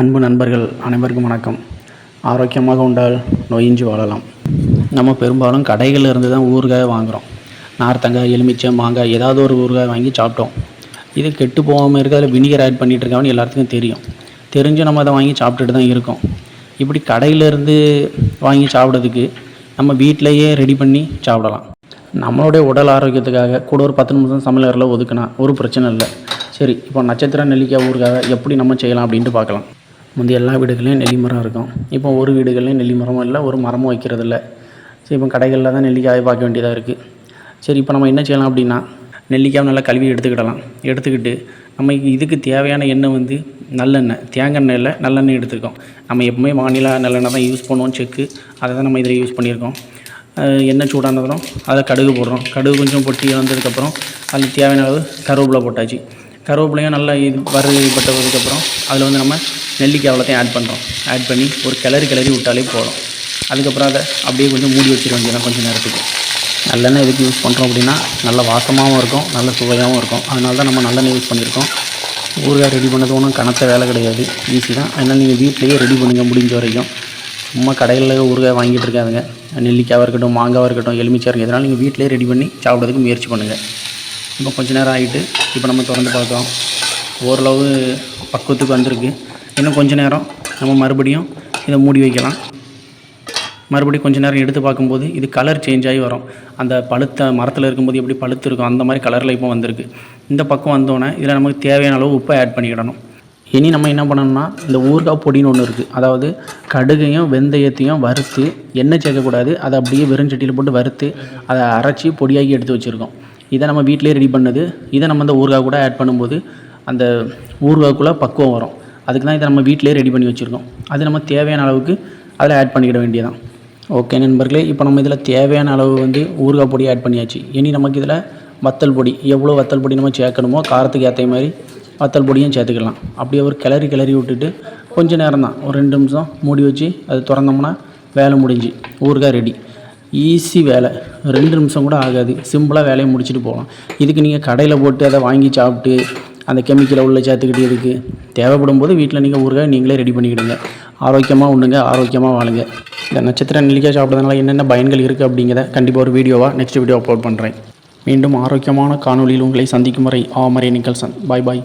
அன்பு நண்பர்கள் அனைவருக்கும் வணக்கம். ஆரோக்கியமாக உண்டால் நோயின்றி வாழலாம். நம்ம பெரும்பாலும் கடைகளில் இருந்து தான் ஊறுகாய் வாங்குகிறோம் நார்த்தங்காய் எலுமிச்சை மாங்காய் ஏதாவது ஒரு ஊறுகாய் வாங்கி சாப்பிட்டோம். இது கெட்டு போகாமல் இருக்க அதில் வினிகர் ஆட் பண்ணிகிட்டு இருக்காங்கன்னு எல்லாத்துக்கும் தெரியும். தெரிஞ்சு நம்ம அதை வாங்கி சாப்பிட்டுட்டு தான் இருக்கோம். இப்படி கடையில இருந்து வாங்கி சாப்பிட்றதுக்கு நம்ம வீட்டிலையே ரெடி பண்ணி சாப்பிடலாம். நம்மளுடைய உடல் ஆரோக்கியத்துக்காக கூட ஒரு பத்து நிமிஷம் சமையலறையில் ஒதுக்குனா ஒரு பிரச்சனை இல்லை. சரி இப்போ நட்சத்திர நெல்லிக்காய் ஊறுகாய் எப்படி நம்ம செய்யலாம் அப்படின்ட்டு பார்க்கலாம். முந்தைய எல்லா வீடுகளையும் நெல்லி மரம் இருக்கும். இப்போ ஒரு வீடுகள்லையும் நெல்லி மரமும் இல்லை ஒரு மரமும் வைக்கிறது இல்லை சரி இப்போ கடைகளில் தான் நெல்லிக்காயை பார்க்க வேண்டியதாக இருக்குது சரி இப்போ நம்ம என்ன செய்யலாம் அப்படின்னா நெல்லிக்காய் நல்லா கழுவி எடுத்துக்கிடலாம். எடுத்துக்கிட்டு நம்ம இதுக்கு தேவையான எண்ணெய் வந்து நல்லெண்ணெய் தேங்காய் எண்ணெயில் நல்லெண்ணெய் எடுத்துருக்கோம். நம்ம எப்பவுமே வானிலை நல்லெண்ணெய் தான் யூஸ் பண்ணுவோம் செக்கு அதை தான் நம்ம இதில் யூஸ் பண்ணியிருக்கோம். எண்ணெய் சூடானதும் அதை கடுகு போடுறோம். கடுகு கொஞ்சம் பொட்டி வந்ததுக்கப்புறம் அதில் தேவையான அளவு கருவேப்பிலை போட்டாச்சு. கருவேப்பிலையும் நல்லா இது வறுபட்டதுக்கப்புறம் அதில் வந்து நம்ம நெல்லிக்காய் அவ்வளோத்தையும் ஆட் பண்ணுறோம் ஆட் பண்ணி ஒரு கிளறி கிளறி விட்டாலே போதும். அதுக்கப்புறம் அதை அப்படியே கொஞ்சம் மூடி வச்சிட வேண்டியதான் கொஞ்சம் நேரத்துக்கு. நல்லெண்ணெய் எதுக்கு யூஸ் பண்ணுறோம் அப்படின்னா நல்ல வாசமாகவும் இருக்கும் நல்ல சுவையாகவும் இருக்கும். அதனால தான் நம்ம நல்லெண்ணெய் யூஸ் பண்ணியிருக்கோம். ஊறுகாய் ரெடி பண்ணது ஒன்றும் கணத்த வேலை கிடையாது. ஈஸி தான். அதனால் நீங்கள் வீட்டிலேயே ரெடி பண்ணுங்க முடிஞ்ச வரைக்கும். சும்மா கடையில் ஊறுகாய் வாங்கிட்டு இருக்காதுங்க. நெல்லிக்காயாக இருக்கட்டும் மாங்காவாக இருக்கட்டும் எலுமிச்சா இருக்கும் இதனால் நீங்கள் வீட்டிலேயே ரெடி பண்ணி சாப்பிட்றதுக்கு முயற்சி பண்ணுங்கள் இப்போ கொஞ்ச நேரம் ஆகிட்டு இப்போ நம்ம திறந்து பார்த்தோம் ஓரளவு பக்குவத்துக்கு வந்திருக்கு. இன்னும் கொஞ்ச நேரம் நம்ம மறுபடியும் இதை மூடி வைக்கலாம். மறுபடியும் கொஞ்சம் நேரம் எடுத்து பார்க்கும்போது இது கலர் சேஞ்ச் ஆகி வரும். அந்த பழுத்த மரத்தில் இருக்கும்போது எப்படி பழுத்து இருக்கும் அந்த மாதிரி கலரில் இப்போ வந்திருக்கு. இந்த பக்கம் வந்தோடனே இதில் நமக்கு தேவையான அளவு உப்பை ஆட் பண்ணிக்கிடணும். இனி நம்ம என்ன பண்ணணும்னா இந்த ஊறுகாய் பொடின்னு ஒன்று இருக்குது அதாவது கடுகையும் வெந்தயத்தையும் வறுத்து எண்ணெய் சேர்க்கக்கூடாது. அதை அப்படியே வெறும் சட்டியில் போட்டு வறுத்து அதை அரைச்சி பொடியாக்கி எடுத்து வச்சுருக்கோம். இதை நம்ம வீட்டிலே ரெடி பண்ணது. இதை நம்ம இந்த ஊறுகாய் கூட ஆட் பண்ணும்போது அந்த ஊறுகாய்க்குள்ளே பக்குவம் வரும். அதுக்கு தான் இதை நம்ம வீட்டிலே ரெடி பண்ணி வச்சுருக்கோம். அது நம்ம தேவையான அளவுக்கு அதில் ஆட் பண்ணிக்கிட வேண்டியதான் ஓகே நண்பர்களே இப்போ நம்ம இதில் தேவையான அளவு வந்து ஊறுகாய் பொடி ஆட் பண்ணியாச்சு. இனி நமக்கு இதில் வத்தல் பொடி எவ்வளோ வத்தல் பொடி நம்ம சேர்க்கணுமோ காரத்துக்கு ஏற்ற மாதிரி வத்தல் பொடியும் சேர்த்துக்கலாம். அப்படியே ஒரு கிளறி கிளறி விட்டுட்டு கொஞ்சம் நேரம் தான் ஒரு ரெண்டு நிமிஷம் மூடி வச்சு அது திறந்தோம்னா வேலை முடிஞ்சு ஊறுகாய் ரெடி ஈஸி வேலை. ரெண்டு நிமிஷம் கூட ஆகாது. சிம்பிளாக வேலையை முடிச்சுட்டு போகலாம். இதுக்கு நீங்கள் கடையில் போட்டு அதை வாங்கி சாப்பிட்டு அந்த கெமிக்கலை உள்ளே சேர்த்துக்கிட்டு இருக்குது தேவைப்படும் போது வீட்டில் நீங்கள் ஊறுகாய் நீங்களே ரெடி பண்ணிக்கிடுங்க. ஆரோக்கியமாக உண்ணுங்க ஆரோக்கியமாக வாழுங்க. இந்த நட்சத்திர நெல்லிக்காய் சாப்பிட்றதுனால என்னென்ன பயன்கள் இருக்குது அப்படிங்கிறத கண்டிப்பாக ஒரு வீடியோவாக நெக்ஸ்ட் வீடியோ அப்லோட் பண்ணுறேன் மீண்டும் ஆரோக்கியமான காணொளியில் உங்களை சந்திக்கும் வரை ஆ நிக்கல்சன் பாய் பாய்